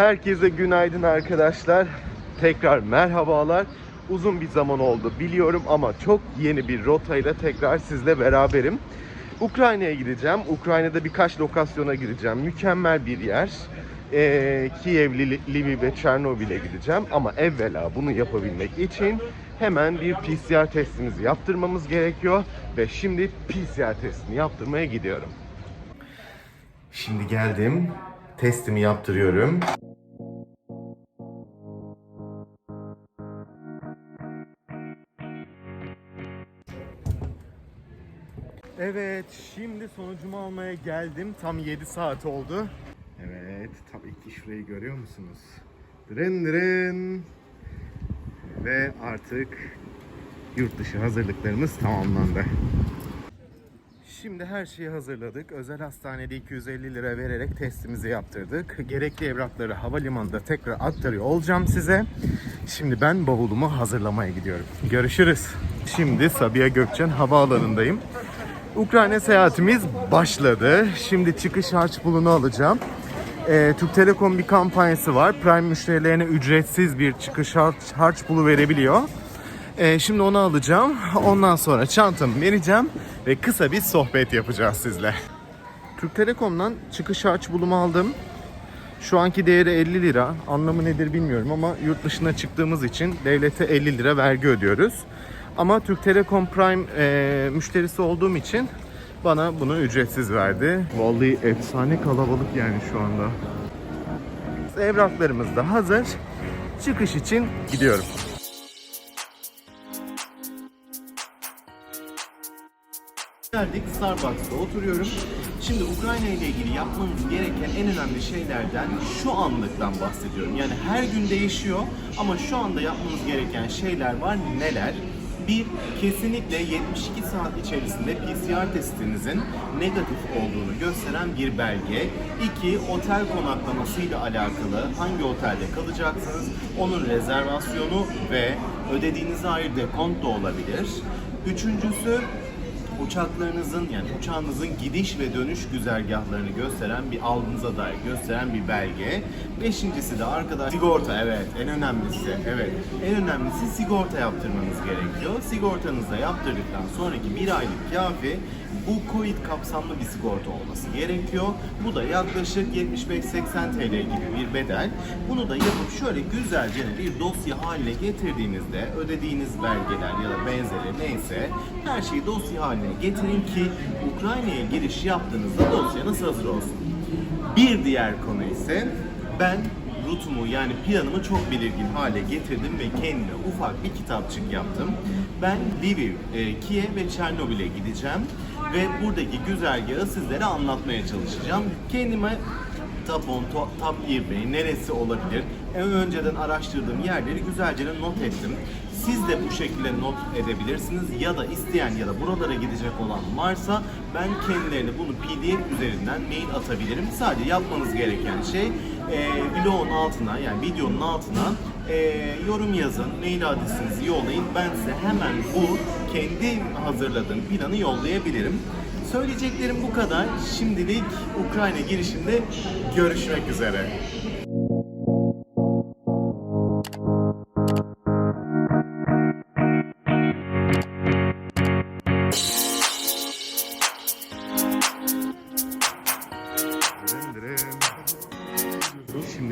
Herkese günaydın arkadaşlar. Tekrar merhabalar. Uzun bir zaman oldu biliyorum ama çok yeni bir rotayla tekrar sizle beraberim. Ukrayna'ya gideceğim. Ukrayna'da birkaç lokasyona gideceğim. Mükemmel bir yer. Ee, Kiev, Lviv ve Çernobil'e gideceğim. Ama evvela bunu yapabilmek için hemen bir PCR testimizi yaptırmamız gerekiyor. Ve şimdi PCR testini yaptırmaya gidiyorum. Şimdi geldim. Testimi yaptırıyorum. Evet, şimdi sonucumu almaya geldim. Tam 7 saat oldu. Evet, tabii ki şurayı görüyor musunuz? Dırın dırın. Ve artık yurt dışı hazırlıklarımız tamamlandı. Şimdi her şeyi hazırladık. Özel hastanede 250 lira vererek testimizi yaptırdık. Gerekli evrakları havalimanında tekrar aktarıyor olacağım size. Şimdi ben bavulumu hazırlamaya gidiyorum. Görüşürüz. Şimdi Sabiha Gökçen Havaalanı'ndayım. Ukrayna seyahatimiz başladı. Şimdi çıkış harç pulunu alacağım. Ee, Türk Telekom bir kampanyası var. Prime müşterilerine ücretsiz bir çıkış harç, harç pulu verebiliyor. Ee, şimdi onu alacağım. Ondan sonra çantamı vereceğim ve kısa bir sohbet yapacağız sizle. Türk Telekom'dan çıkış harç bulumu aldım. Şu anki değeri 50 lira. Anlamı nedir bilmiyorum ama yurt dışına çıktığımız için devlete 50 lira vergi ödüyoruz. Ama Türk Telekom Prime e, müşterisi olduğum için bana bunu ücretsiz verdi. Vallahi efsane kalabalık yani şu anda. Evraklarımız da hazır. Çıkış için gidiyorum. Geldik Starbucks'ta oturuyorum. Şimdi Ukrayna ile ilgili yapmamız gereken en önemli şeylerden şu anlıktan bahsediyorum. Yani her gün değişiyor ama şu anda yapmamız gereken şeyler var. Neler? Bir, kesinlikle 72 saat içerisinde PCR testinizin negatif olduğunu gösteren bir belge. İki, otel konaklamasıyla alakalı hangi otelde kalacaksınız, onun rezervasyonu ve ödediğinize ait dekont da olabilir. Üçüncüsü, uçaklarınızın yani uçağınızın gidiş ve dönüş güzergahlarını gösteren bir algınıza dair gösteren bir belge. Beşincisi de arkadaş sigorta evet en önemlisi evet en önemlisi sigorta yaptırmanız gerekiyor. Sigortanızı da yaptırdıktan sonraki bir aylık kafi bu Covid kapsamlı bir sigorta olması gerekiyor. Bu da yaklaşık 75-80 TL gibi bir bedel. Bunu da yapıp şöyle güzelce bir dosya haline getirdiğinizde ödediğiniz belgeler ya da benzeri neyse her şeyi dosya haline getirin ki Ukrayna'ya giriş yaptığınızda dosyanız hazır olsun. Bir diğer konu ise ben rutumu yani planımı çok belirgin hale getirdim ve kendime ufak bir kitapçık yaptım. Ben Lviv, e, Kiev ve Çernobil'e gideceğim ve buradaki güzergahı sizlere anlatmaya çalışacağım. Kendime Top 10, top, top 20 neresi olabilir? En önceden araştırdığım yerleri güzelce not ettim. Siz de bu şekilde not edebilirsiniz ya da isteyen ya da buralara gidecek olan varsa ben kendilerine bunu PDF üzerinden mail atabilirim. Sadece yapmanız gereken şey e, vlogun altına yani videonun altına e, yorum yazın, mail adresinizi yollayın. Ben size hemen bu kendi hazırladığım planı yollayabilirim. Söyleyeceklerim bu kadar. Şimdilik Ukrayna girişinde görüşmek üzere.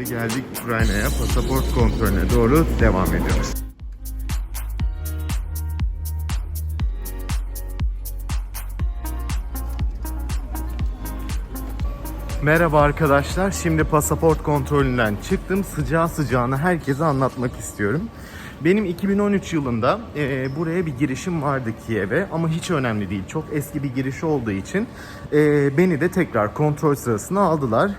Geldik Ukrayna'ya pasaport kontrolüne doğru devam ediyoruz. Merhaba arkadaşlar. Şimdi pasaport kontrolünden çıktım. Sıcağı sıcağına herkese anlatmak istiyorum. Benim 2013 yılında e, buraya bir girişim vardı Kiev'e ama hiç önemli değil. Çok eski bir giriş olduğu için e, beni de tekrar kontrol sırasına aldılar.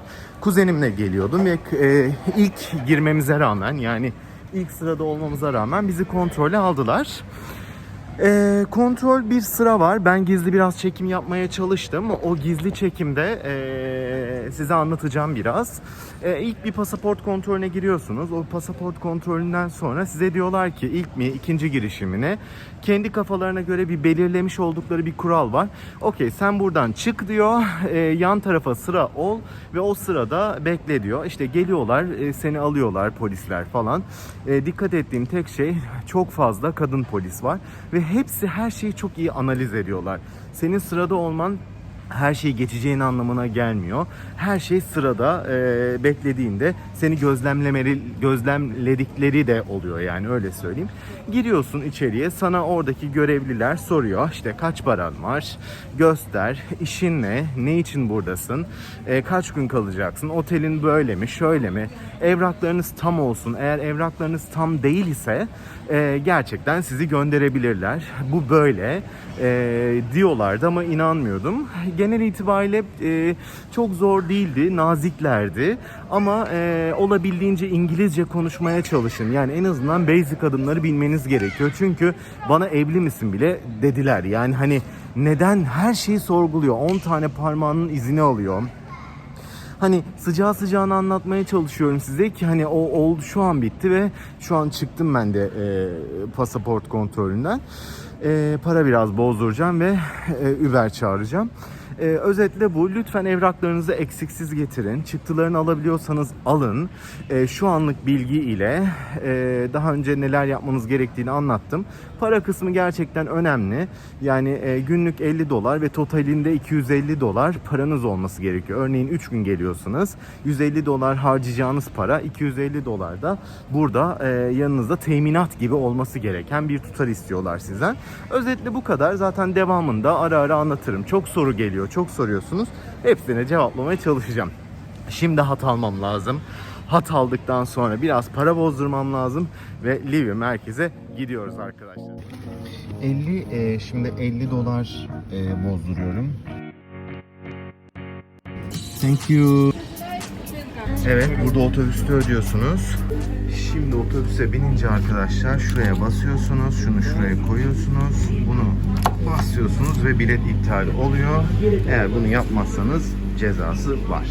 Kuzenimle geliyordum ve e, ilk girmemize rağmen yani ilk sırada olmamıza rağmen bizi kontrole aldılar. Ee, kontrol bir sıra var. Ben gizli biraz çekim yapmaya çalıştım. O gizli çekimde ee, size anlatacağım biraz. Ee, ilk bir pasaport kontrolüne giriyorsunuz. O pasaport kontrolünden sonra size diyorlar ki ilk mi ikinci girişimine kendi kafalarına göre bir belirlemiş oldukları bir kural var. Okey sen buradan çık diyor. Ee, yan tarafa sıra ol ve o sırada bekle diyor. İşte geliyorlar e, seni alıyorlar polisler falan. E, dikkat ettiğim tek şey çok fazla kadın polis var ve hepsi her şeyi çok iyi analiz ediyorlar. Senin sırada olman her şeyi geçeceğin anlamına gelmiyor. Her şey sırada e, beklediğinde seni gözlemlemeli gözlemledikleri de oluyor yani öyle söyleyeyim. Giriyorsun içeriye sana oradaki görevliler soruyor işte kaç paran var? Göster işin ne? Ne için buradasın? E, kaç gün kalacaksın? Otelin böyle mi şöyle mi? Evraklarınız tam olsun. Eğer evraklarınız tam değil ise e, gerçekten sizi gönderebilirler. Bu böyle e, diyorlardı ama inanmıyordum genel itibariyle e, çok zor değildi naziklerdi. Ama e, olabildiğince İngilizce konuşmaya çalışın. Yani en azından basic adımları bilmeniz gerekiyor. Çünkü bana evli misin bile dediler. Yani hani neden her şeyi sorguluyor. 10 tane parmağının izini alıyor. Hani sıcağı sıcağına anlatmaya çalışıyorum size ki hani o oldu şu an bitti ve şu an çıktım ben de e, pasaport kontrolünden. E, para biraz bozduracağım ve e, Uber çağıracağım. E, özetle bu. Lütfen evraklarınızı eksiksiz getirin. Çıktılarını alabiliyorsanız alın. E, şu anlık bilgi ile e, daha önce neler yapmanız gerektiğini anlattım. Para kısmı gerçekten önemli. Yani e, günlük 50 dolar ve totalinde 250 dolar paranız olması gerekiyor. Örneğin 3 gün geliyorsunuz. 150 dolar harcayacağınız para 250 dolar da burada e, yanınızda teminat gibi olması gereken bir tutar istiyorlar sizden. Özetle bu kadar. Zaten devamında ara ara anlatırım. Çok soru geliyor, çok soruyorsunuz. Hepsine cevaplamaya çalışacağım. Şimdi hat almam lazım. Hat aldıktan sonra biraz para bozdurmam lazım ve Livia merkeze gidiyoruz arkadaşlar. 50 e, şimdi 50 dolar e, bozduruyorum. Thank you. Evet, burada otobüste ödüyorsunuz. Şimdi otobüse binince arkadaşlar şuraya basıyorsunuz, şunu şuraya koyuyorsunuz, bunu basıyorsunuz ve bilet iptal oluyor. Eğer bunu yapmazsanız cezası var.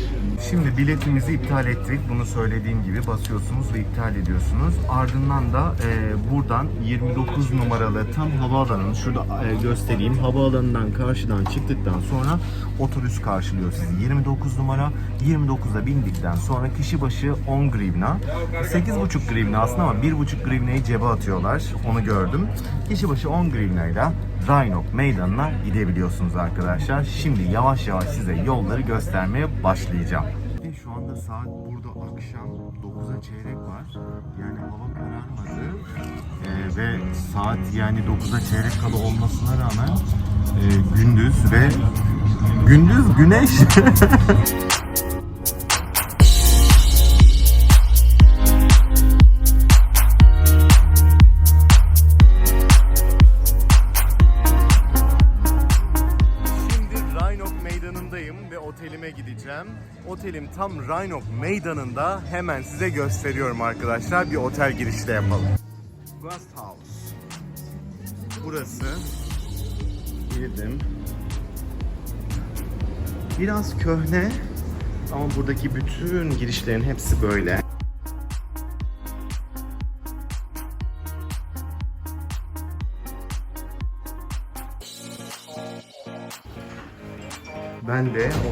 Şimdi biletimizi iptal ettik. Bunu söylediğim gibi basıyorsunuz ve iptal ediyorsunuz. Ardından da e, buradan 29 numaralı tam havaalanının şurada e, göstereyim. Havaalanından karşıdan çıktıktan sonra otobüs karşılıyor sizi. 29 numara 29'a bindikten sonra kişi başı 10 grivna. 8,5 grivna aslında ama 1,5 grivnayı cebe atıyorlar. Onu gördüm. Kişi başı 10 grivnayla Rhinok meydanına gidebiliyorsunuz arkadaşlar. Şimdi yavaş yavaş size yolları göstermeye başlayacağım. Ve şu anda saat burada akşam 9'a çeyrek var. Yani hava kararmadı. Ee, ve saat yani 9'a çeyrek kala olmasına rağmen e, gündüz ve gündüz güneş. Otelim tam Rhinok Meydanı'nda. Hemen size gösteriyorum arkadaşlar. Bir otel girişte yapalım. Guest House. Burası. Girdim. Biraz köhne ama buradaki bütün girişlerin hepsi böyle.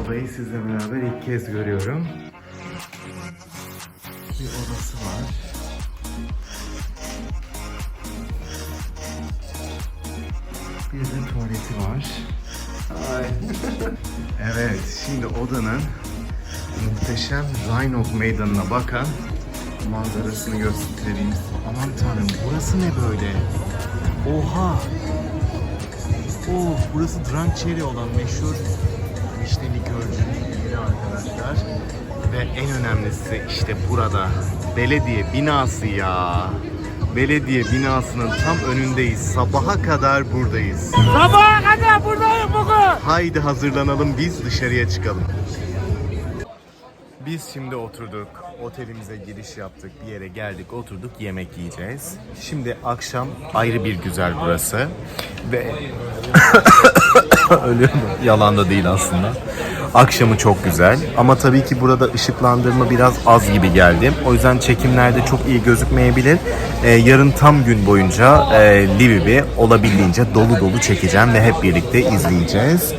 Odayı sizle beraber ilk kez görüyorum. Bir odası var. Bir de tuvaleti var. Ay. evet, şimdi odanın muhteşem Rhinok meydanına bakan manzarasını göstereyim. Aman tanrım, burası ne böyle? Oha! Oh, burası Drunk Cherry olan meşhur vişne likörcünün yeri arkadaşlar. Ve en önemlisi işte burada. Belediye binası ya. Belediye binasının tam önündeyiz. Sabaha kadar buradayız. Sabaha kadar buradayım bugün. Haydi hazırlanalım biz dışarıya çıkalım. Biz şimdi oturduk, otelimize giriş yaptık, bir yere geldik, oturduk, yemek yiyeceğiz. Şimdi akşam ayrı bir güzel burası ve ölüyorum. Yalan da değil aslında. Akşamı çok güzel ama tabii ki burada ışıklandırma biraz az gibi geldi. O yüzden çekimlerde çok iyi gözükmeyebilir. Ee, yarın tam gün boyunca e, Lviv'i olabildiğince dolu dolu çekeceğim ve hep birlikte izleyeceğiz.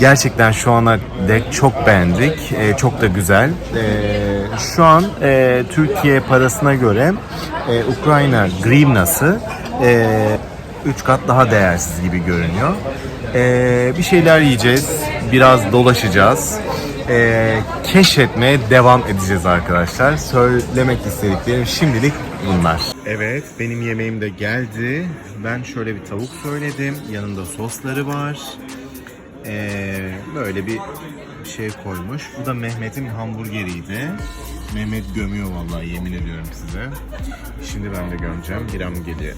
Gerçekten şu ana dek çok beğendik. Ee, çok da güzel. Ee, şu an e, Türkiye parasına göre e, Ukrayna grivnası e, 3 kat daha değersiz gibi görünüyor. Ee, bir şeyler yiyeceğiz. Biraz dolaşacağız. Ee, keşfetmeye devam edeceğiz arkadaşlar. Söylemek istediklerim şimdilik bunlar. Evet benim yemeğim de geldi. Ben şöyle bir tavuk söyledim. Yanında sosları var. Ee, böyle bir şey koymuş. Bu da Mehmet'in hamburgeriydi. Mehmet gömüyor vallahi yemin ediyorum size. Şimdi ben de gömeceğim. Biram geliyor.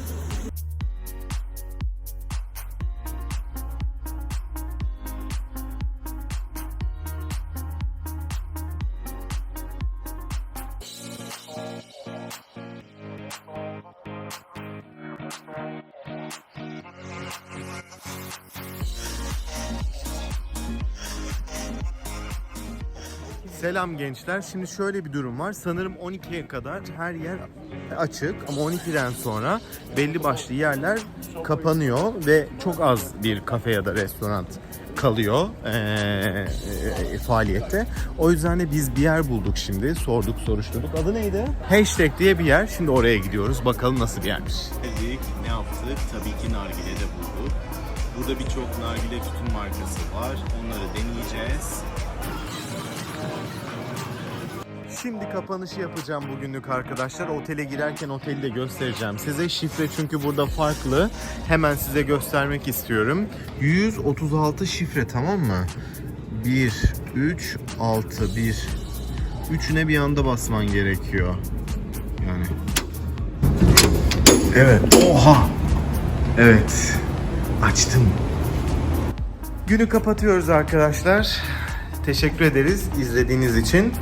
Selam gençler. Şimdi şöyle bir durum var. Sanırım 12'ye kadar her yer açık ama 12'den sonra belli başlı yerler kapanıyor ve çok az bir kafe ya da restoran kalıyor eee, e, faaliyette. O yüzden de biz bir yer bulduk şimdi. Sorduk, soruşturduk. Adı neydi? Hashtag diye bir yer. Şimdi oraya gidiyoruz. Bakalım nasıl bir yermiş. Ne yaptık? Tabii ki nargile de bulduk. Burada birçok nargile tütün markası var. Onları deneyeceğiz. Şimdi kapanışı yapacağım bugünlük arkadaşlar. Otele girerken oteli de göstereceğim size. Şifre çünkü burada farklı. Hemen size göstermek istiyorum. 136 şifre tamam mı? 1, 3, 6, 1. Üçüne bir anda basman gerekiyor. Yani. Evet. Oha. Evet. Açtım. Günü kapatıyoruz arkadaşlar. Teşekkür ederiz izlediğiniz için.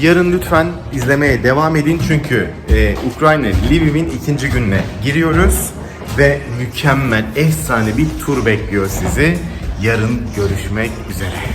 Yarın lütfen izlemeye devam edin çünkü e, Ukrayna Lviv'in ikinci gününe giriyoruz ve mükemmel, efsane bir tur bekliyor sizi. Yarın görüşmek üzere.